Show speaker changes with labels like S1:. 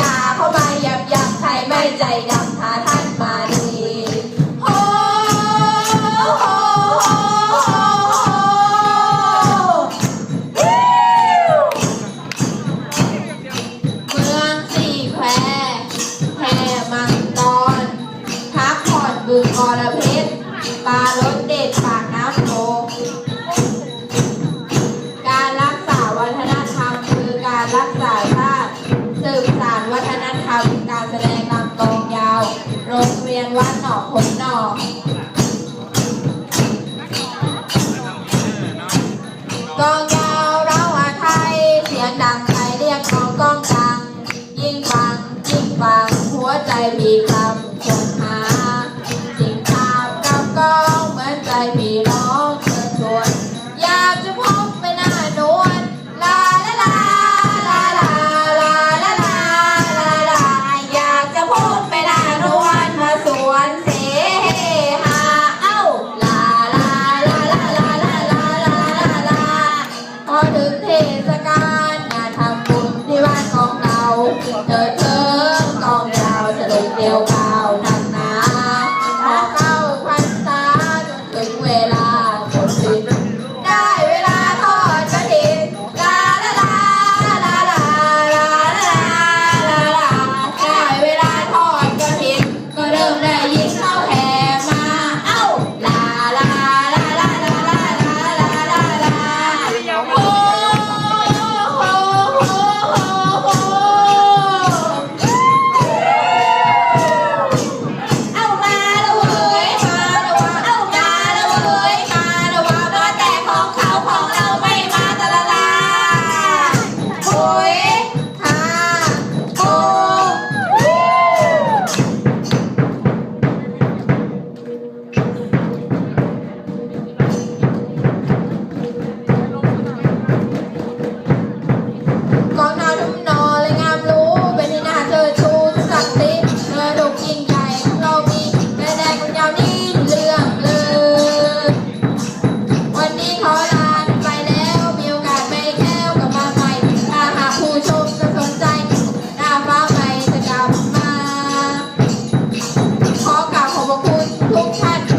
S1: ยาเข้ามาหยับยับใครไม่ใจดำพาท่านมาดีโฮโฮโฮเมืองสี่แควแห่มังกรพักผ่อนบึงกรเพชรปลารสเด็ดปากน้ำโขพการรักษาวัฒนธรรมคือการรักษาชาติสืบ ผมดอกกองยาวเราอาไทย เสียงดังไครเรียกกองกองดัง ยิ่งฟัง ยิ่งฟัง หัวใจบีบ Tata. had